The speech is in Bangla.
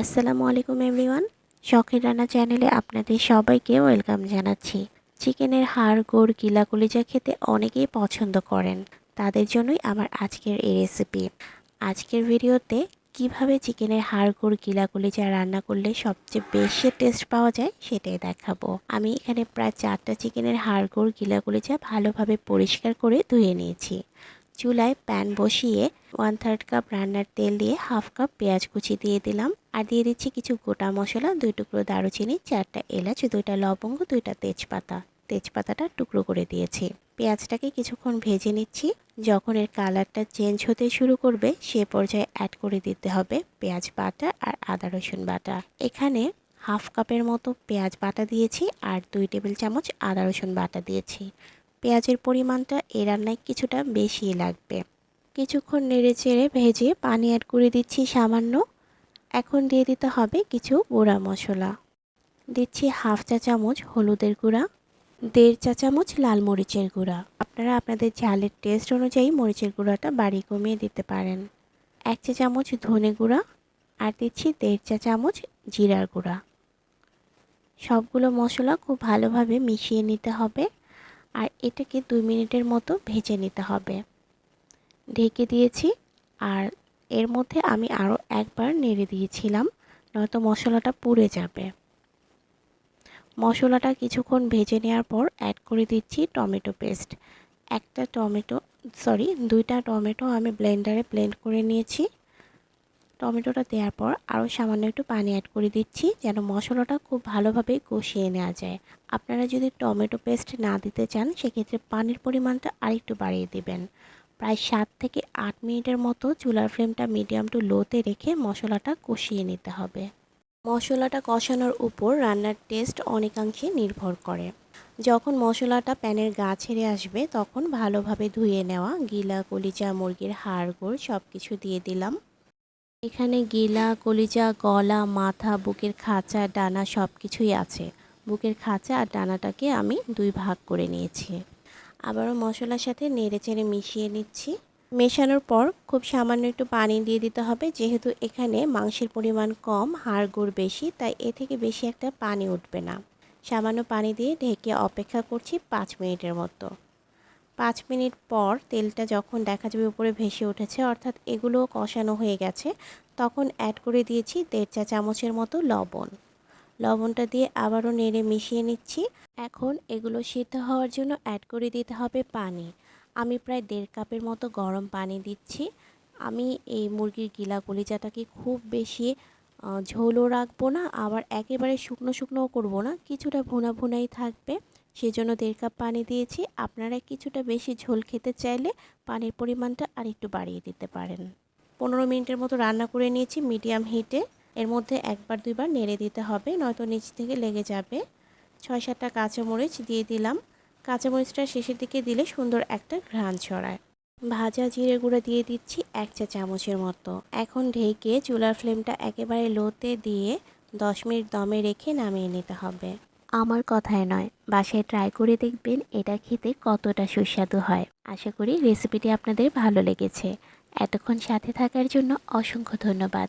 আসসালামু আলাইকুম এভরিওয়ান। শখের রান্না চ্যানেলে আপনাদের সবাইকে ওয়েলকাম জানাচ্ছি। চিকেনের হাড়, গোড়, গিলা কলিজা খেতে অনেকেই পছন্দ করেন। তাদের জন্যই আমার আজকের এই রেসিপি আজকের ভিডিওতে কীভাবে চিকেনের হাড়, গোড়, গিলা কলিজা রান্না করলে সবচেয়ে বেশি টেস্ট পাওয়া যায় সেটাই দেখাবো। আমি এখানে প্রায় চারটা চিকেনের হাড়, গোড়, গিলা কলিজা ভালোভাবে পরিষ্কার করে ধুয়ে নিয়েছি। চুলায় প্যান বসিয়ে ওয়ান থার্ড কাপ রান্নার তেল দিয়ে হাফ কাপ পেঁয়াজ কুচি দিয়ে দিলাম। আর দিয়ে দিচ্ছি কিছু গোটা মশলা, দুই টুকরো দারুচিনি, চারটা এলাচ, দুইটা লবঙ্গ, দুইটা তেজপাতা। তেজপাতাটা টুকরো করে দিয়েছি। পেঁয়াজটাকে কিছুক্ষণ ভেজে নিচ্ছি। যখন এর কালারটা চেঞ্জ হতে শুরু করবে, সে পর্যায়ে অ্যাড করে দিতে হবে পেঁয়াজ বাটা আর আদা রসুন বাটা। এখানে হাফ কাপের মতো পেঁয়াজ বাটা দিয়েছি আর দুই টেবিল চামচ আদা রসুন বাটা দিয়েছি। পেঁয়াজের পরিমাণটা এ রান্নায় কিছুটা বেশি লাগবে। কিছুক্ষণ নেড়ে চেড়ে ভেজে পানি অ্যাড করে দিচ্ছি সামান্য। এখন দিয়ে দিতে হবে কিছু গুঁড়া মশলা। দিচ্ছি হাফ চা চামচ হলুদের গুঁড়া, দেড় চা চামচ লাল মরিচের গুঁড়া। আপনারা আপনাদের ঝালের টেস্ট অনুযায়ী মরিচের গুঁড়াটা বাড়ি কমিয়ে দিতে পারেন। এক চা চামচ ধনে গুঁড়া আর দিচ্ছি দেড় চা চামচ জিরার গুঁড়া। সবগুলো মশলা খুব ভালোভাবে মিশিয়ে নিতে হবে আর এটাকে দুই মিনিটের মতো ভেজে নিতে হবে। ঢেকে দিয়েছি আর এর মধ্যে আমি আরও একবার নেড়ে দিয়েছিলাম, নয়তো মশলাটা পুড়ে যাবে। মশলাটা কিছুক্ষণ ভেজে নেওয়ার পর অ্যাড করে দিচ্ছি টমেটো পেস্ট একটা টমেটো সরি দুইটা টমেটো আমি ব্লেন্ডারে ব্লেন্ড করে নিয়েছি। টমেটোটা দেওয়ার পর আরও সামান্য একটু পানি অ্যাড করে দিচ্ছি যেন মশলাটা খুব ভালোভাবে কষিয়ে নেওয়া যায়। আপনারা যদি টমেটো পেস্ট না দিতে চান, সেক্ষেত্রে পানির পরিমাণটা আরেকটু বাড়িয়ে দিবেন। প্রায় সাত থেকে আট মিনিটের মতো চুলার ফ্লেমটা মিডিয়াম টু লোতে রেখে মশলাটা কষিয়ে নিতে হবে। মশলাটা কষানোর উপর রান্নার টেস্ট অনেকাংশে নির্ভর করে। যখন মশলাটা প্যানের গা ছেড়ে আসবে, তখন ভালোভাবে ধুয়ে নেওয়া গিলা, কলিজা, মুরগির হাড়, গোড় সব কিছু দিয়ে দিলাম। এখানে গিলা, কলিজা, গলা, মাথা, বুকের খাঁচা, ডানা সব কিছুই আছে। বুকের খাঁচা আর ডানাটাকে আমি দুই ভাগ করে নিয়েছি। আবারও মশলার সাথে নেড়ে চেড়ে মিশিয়ে নিচ্ছি। মেশানোর পর খুব সামান্য একটু পানি দিয়ে দিতে হবে, যেহেতু এখানে মাংসের পরিমাণ কম, হাড় গুড় বেশি, তাই এ থেকে বেশি একটা পানি উঠবে না। সামান্য পানি দিয়ে ঢেকে অপেক্ষা করছি পাঁচ মিনিটের মতো। পাঁচ মিনিট পর তেলটা যখন দেখা যাবে উপরে ভেসে উঠেছে, অর্থাৎ এগুলো কষানো হয়ে গেছে, তখন অ্যাড করে দিয়েছি দেড় চা চামচের মতো লবণ। লবণটা দিয়ে আবারও নেড়ে মিশিয়ে নিচ্ছি। এখন এগুলো সিদ্ধ হওয়ার জন্য অ্যাড করে দিতে হবে পানি। আমি প্রায় দেড় কাপের মতো গরম পানি দিচ্ছি। আমি এই মুরগির গিলা কলিজাটাকে খুব বেশি ঝোলও রাখব না, আবার একেবারে শুকনো শুকনোও করব না। কিছুটা ভুনা ভুনাই থাকবে, সেজন্য দেড় কাপ পানি দিয়েছি। আপনারা কিছুটা বেশি ঝোল খেতে চাইলে পানির পরিমাণটা আর একটু বাড়িয়ে দিতে পারেন। পনেরো মিনিটের মতো রান্না করে নিয়েছি মিডিয়াম হিটে। এর মধ্যে একবার, দুইবার নেড়ে দিতে হবে, নয়তো নিচ থেকে লেগে যাবে। ছয় সাতটা কাঁচামরিচ দিয়ে দিলাম। কাঁচামরিচটা শেষের দিকে দিলে সুন্দর একটা ঘ্রাণ ছড়ায়। ভাজা জিরে গুঁড়ো দিয়ে দিচ্ছি এক চা চামচের মতো। এখন ঢেকে চুলার ফ্লেমটা একেবারে লোতে দিয়ে দশ মিনিট দমে রেখে নামিয়ে নিতে হবে। আমার কথায় নয়, বাসায় ট্রাই করে দেখবেন এটা খেতে কতটা সুস্বাদু হয়। আশা করি রেসিপিটি আপনাদের ভালো লেগেছে। এতক্ষণ সাথে থাকার জন্য অসংখ্য ধন্যবাদ।